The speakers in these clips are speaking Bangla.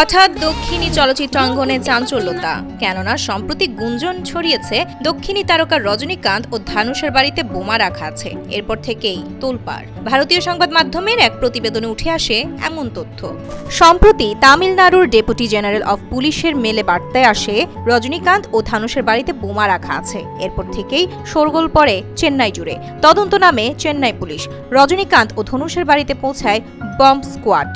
হঠাৎ দক্ষিণী চলচ্চিত্র অঙ্গনে চাঞ্চল্যতা, কেননা সম্প্রতি গুঞ্জন ছড়িয়েছে দক্ষিণী তারকা রজনীকান্ত ও ধানুষের বাড়িতে বোমা রাখা আছে, এরপর থেকেই তোলপাড়। ভারতীয় সংবাদ মাধ্যমের এক প্রতিবেদনে উঠে আসে এমন তথ্য। সম্প্রতি তামিলনাড়ুর ডেপুটি জেনারেল অফ পুলিশের মেলে বার্তায় আসে, রজনীকান্ত ও ধানুষের বাড়িতে বোমা রাখা আছে, এরপর থেকেই শোরগোল পড়ে চেন্নাই জুড়ে। তদন্ত নামে চেন্নাই পুলিশ, রজনীকান্ত ও ধনুষের বাড়িতে পৌঁছায় বম্ব স্কোয়াড।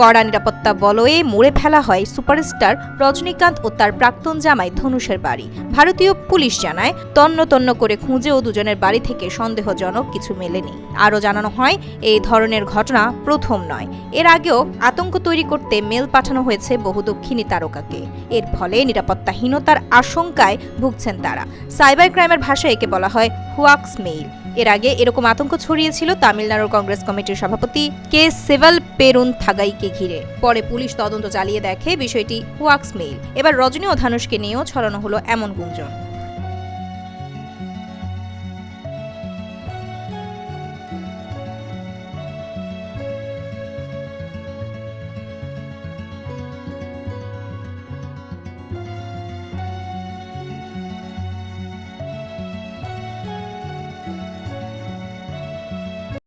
কড়া নিরাপত্তা বলয়ে মুড়ে ফেলা হয় সুপারস্টার রজনীকান্ত ও তার প্রাক্তন জামাই ধনুষের বাড়ি। ভারতীয় পুলিশ জানায়, তন্ন তন্ন করে খুঁজেও দুজনের বাড়ি থেকে সন্দেহজনক কিছু মেলেনি। আরও জানানো হয়, এই ধরনের ঘটনা প্রথম নয়। এর আগেও আতঙ্ক তৈরি করতে মেল পাঠানো হয়েছে বহু দক্ষিণী তারকাকে। এর ফলে নিরাপত্তাহীনতার আশঙ্কায় ভুগছেন তারা। সাইবার ক্রাইমের ভাষায় একে বলা হয়, হুয়াক্স মেইল। এর আগে এরকম আতঙ্ক ছড়িয়েছিল তামিলনাড়ুর কংগ্রেস কমিটির সভাপতি কে সেভাল পেরুন থাগাইকে ঘিরে। পরে পুলিশ তদন্ত চালিয়ে দেখে বিষয়টি ওয়াক্স মেইল। এবার রজনী ও ধানুষকে নিয়েও ছড়ানো হলো এমন গুঞ্জন।